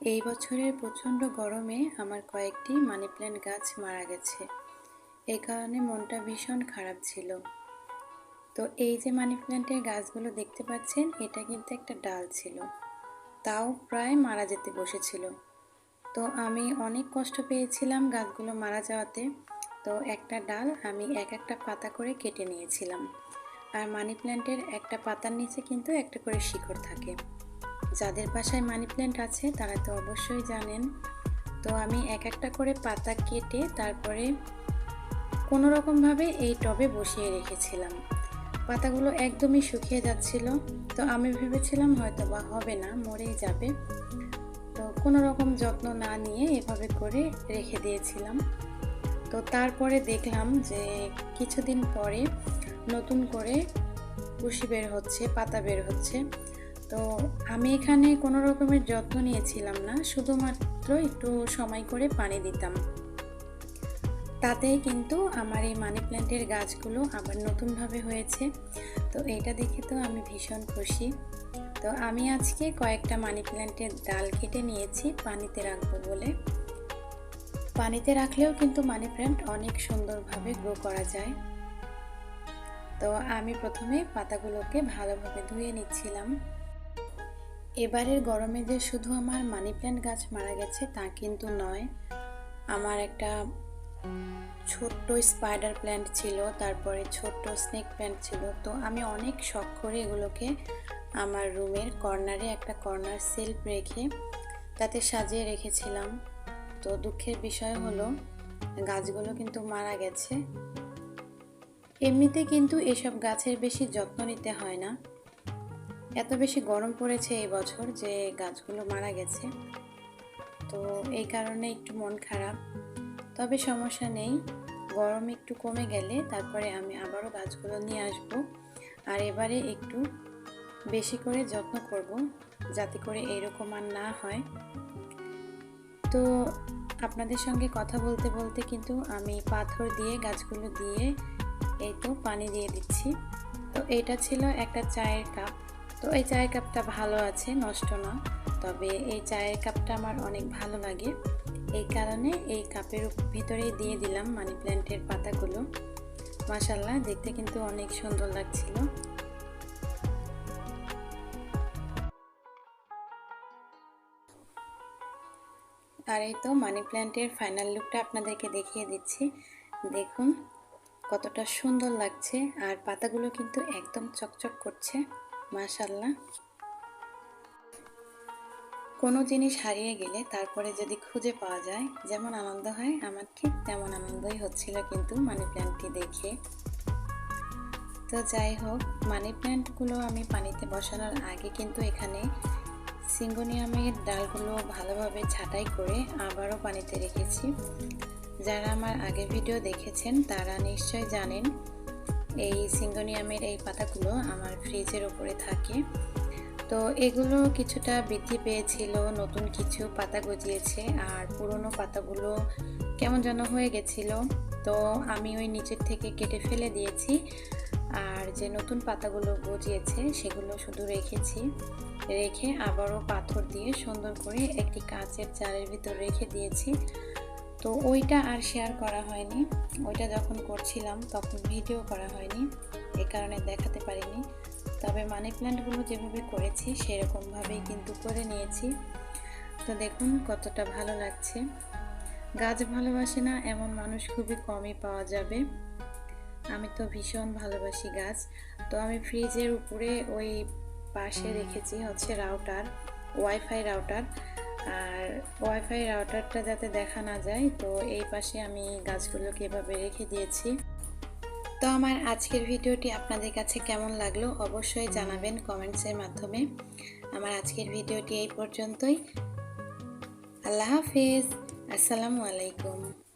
এই বছরের প্রচণ্ড গরমে আমার কয়েকটি মানি প্ল্যান্ট গাছ মারা গেছে। এই কারণে মনটা ভীষণ খারাপ ছিল। তো এই যে মানি প্ল্যান্টের গাছগুলো দেখতে পাচ্ছেন, এটা কিন্তু একটা ডাল ছিল। তাও প্রায় মারা যেতে বসেছিল। তো আমি অনেক কষ্ট পেয়েছিলাম গাছগুলো মারা যাওয়াতে। তো একটা ডাল আমি এক একটা পাতা করে কেটে নিয়েছিলাম। আর মানি প্ল্যান্টের একটা পাতার নিচে কিন্তু একটা করে শিকড় থাকে। যাদের বাসায় মানি প্ল্যান্ট আছে, তারা তো অবশ্যই জানেন। তো আমি এক একটা করে পাতা কেটে তারপরে কোনো রকমভাবে এই টবে বসিয়ে রেখেছিলাম। পাতাগুলো একদমই শুকিয়ে যাচ্ছিল। তো আমি ভেবেছিলাম হয়তো বা হবে না, মরেই যাবে। তো কোনো রকম যত্ন না নিয়ে এভাবে করে রেখে দিয়েছিলাম। তো তারপরে দেখলাম যে কিছুদিন পরে নতুন করে কুশি বের হচ্ছে, পাতা বের হচ্ছে। তো আমি এখানে কোনো রকমের যত্ন নিয়েছিলাম না, শুধুমাত্র একটু সময় করে পানি দিতাম। তাতেই কিন্তু আমার এই মানি প্ল্যান্টের গাছগুলো আবার নতুনভাবে হয়েছে। তো এটা দেখে তো আমি ভীষণ খুশি। তো আমি আজকে কয়েকটা মানি প্ল্যান্টের ডাল কেটে নিয়েছি পানিতে রাখব বলে। পানিতে রাখলেও কিন্তু মানি প্ল্যান্ট অনেক সুন্দরভাবে গ্রো করা যায়। তো আমি প্রথমে পাতাগুলোকে ভালোভাবে ধুয়ে নিচ্ছিলাম। এবারের গরমে যে শুধু আমার মানি প্ল্যান্ট গাছ মারা গেছে তা কিন্তু নয়, আমার একটা ছোট্ট স্পাইডার প্ল্যান্ট ছিল, তারপরে ছোট্ট স্নেক প্ল্যান্ট ছিল। তো আমি অনেক শখ করে এগুলোকে আমার রুমের কর্নারে একটা কর্নার সেলফ রেখে তাতে সাজিয়ে রেখেছিলাম। তো দুঃখের বিষয় হলো, গাছগুলো কিন্তু মারা গেছে। এমনিতে কিন্তু এসব গাছের বেশি যত্ন নিতে হয় না। এত বেশি গরম পড়েছে এই বছর যে গাছগুলো মারা গেছে। তো এই কারণে একটু মন খারাপ। তবে সমস্যা নেই, গরম একটু কমে গেলে তারপরে আমি আবারও গাছগুলো নিয়ে আসব। আর এবারে একটু বেশি করে যত্ন করব, যাতে করে এরকম আর না হয়। তো আপনাদের সঙ্গে কথা বলতে বলতে কিন্তু আমি পাথর দিয়ে গাছগুলো দিয়ে এই তো পানি দিয়ে দিচ্ছি। তো এটা ছিল একটা চায়ের কাপ। তো এই চায়ের কাপটা ভালো আছে, নষ্ট না। তবে এই চায়ের কাপটা আমার অনেক ভালো লাগে। এই কারণে এই কাপের ভিতরেই দিয়ে দিলাম মানি প্ল্যান্টের পাতাগুলো। মাসাল্লাহ দেখতে কিন্তু অনেক সুন্দর লাগছিল। আর এই তো মানি প্ল্যান্টের ফাইনাল লুকটা আপনাদেরকে দেখিয়ে দিচ্ছি। দেখুন, কতটা সুন্দর লাগছে। আর পাতাগুলো কিন্তু একদম চকচক করছে। মাশাল্লাহ কোনো জিনিস হারিয়ে গেলে তারপরে যদি খুঁজে পাওয়া যায়, যেমন আনন্দ হয়, আমার ঠিক তেমন আনন্দই হচ্ছিল কিন্তু মানি প্ল্যান্টটি দেখে। তো যাই হোক মানি প্ল্যান্টগুলো আমি পানিতে বসানোর আগে কিন্তু এখানে সিঙ্গোনিয়ামের ডালগুলো ভালোভাবে ছাটাই করে আবারও পানিতে রেখেছি। যারা আমার আগে ভিডিও দেখেছেন, তারা নিশ্চয় জানেন এই সিঙ্গোনিয়ামের এই পাতাগুলো আমার ফ্রিজের ওপরে থাকে। তো এগুলো কিছুটা বৃদ্ধি পেয়েছিল, নতুন কিছু পাতা গজিয়েছে, আর পুরনো পাতাগুলো কেমন যেন হয়ে গেছিল। তো আমি ওই নিচের থেকে কেটে ফেলে দিয়েছি, আর যে নতুন পাতাগুলো গজিয়েছে সেগুলো শুধু রেখেছি। রেখে আবারও পাথর দিয়ে সুন্দর করে একটি কাঁচের জারের ভিতর রেখে দিয়েছি। তো ওইটা আর শেয়ার করা হয়নি। ওইটা যখন করছিলাম, তখন ভিডিও করা হয়নি। এ কারণে দেখাতে পারিনি। তবে মানি প্ল্যান্টগুলো যেভাবে করেছি, সেরকমভাবেই কিন্তু করে নিয়েছি। তো দেখুন কতটা ভালো লাগছে। গাছ ভালোবাসে না, এমন মানুষ খুবই কমই পাওয়া যাবে। আমি তো ভীষণ ভালোবাসি গাছ। তো আমি ফ্রিজের উপরে ওই পাশে রেখেছি হচ্ছে রাউটার ওয়াইফাই রাউটার আর ওয়াইফাই রাউটারটা যাতে দেখা না যায়, তো এই পাশে আমি গাছগুলোকে এভাবে রেখে দিয়েছি। তো আমার আজকের ভিডিওটি আপনাদের কাছে কেমন লাগল অবশ্যই জানাবেন কমেন্টসের মাধ্যমে। আমার আজকের ভিডিওটি এই পর্যন্তই। আল্লাহ হাফিজ। আসসালামু আলাইকুম।